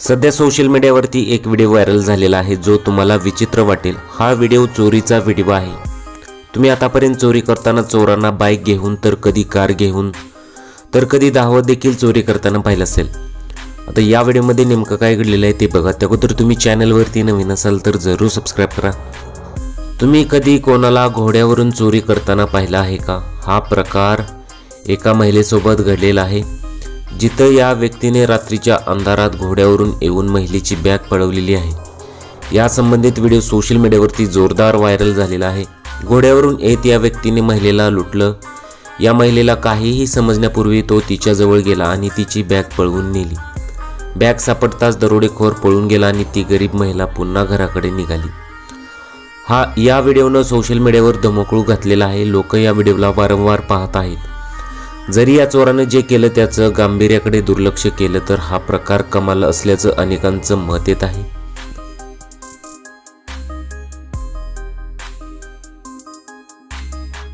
सध्या सोशल मीडियावरती एक व्हिडिओ व्हायरल झालेला आहे जो तुम्हाला विचित्र वाटेल. हा व्हिडिओ चोरीचा व्हिडिओ आहे. तुम्ही आतापर्यंत चोरी करताना चोरांना बाईक घेऊन तर कधी कार घेऊन तर कधी धावत देखील चोरी करताना पाहिलं असेल. आता या व्हिडिओमध्ये नेमकं काय घडलेलं आहे ते बघा. त्या अगोदर तुम्ही चॅनलवरती नवीन असाल तर जरूर सबस्क्राईब करा. तुम्ही कधी कोणाला घोड्यावरून चोरी करताना पाहिला आहे का? हा प्रकार एका महिलेसोबत घडलेला आहे. जिथं या व्यक्तीने रात्रीच्या अंधारात घोड्यावरून येऊन महिलेची बॅग पळवलेली आहे. या संबंधित व्हिडिओ सोशल मीडियावरती जोरदार व्हायरल झालेला आहे. घोड्यावरून येत या व्यक्तीने महिलेला लुटलं. या महिलेला काहीही समजण्यापूर्वी तो तिच्याजवळ गेला आणि तिची बॅग पळवून नेली. बॅग सापडताच दरोडेखोर पळून गेला आणि ती गरीब महिला पुन्हा घराकडे निघाली. हा या व्हिडिओनं सोशल मीडियावर धमकळू घातलेला आहे. लोक या व्हिडिओला वारंवार पाहत आहेत. जरी या चोरानं जे केलं त्याचं गांभीर्याकडे दुर्लक्ष केलं तर हा प्रकार कमाल असल्याचं अनेकांचं मत येत आहे.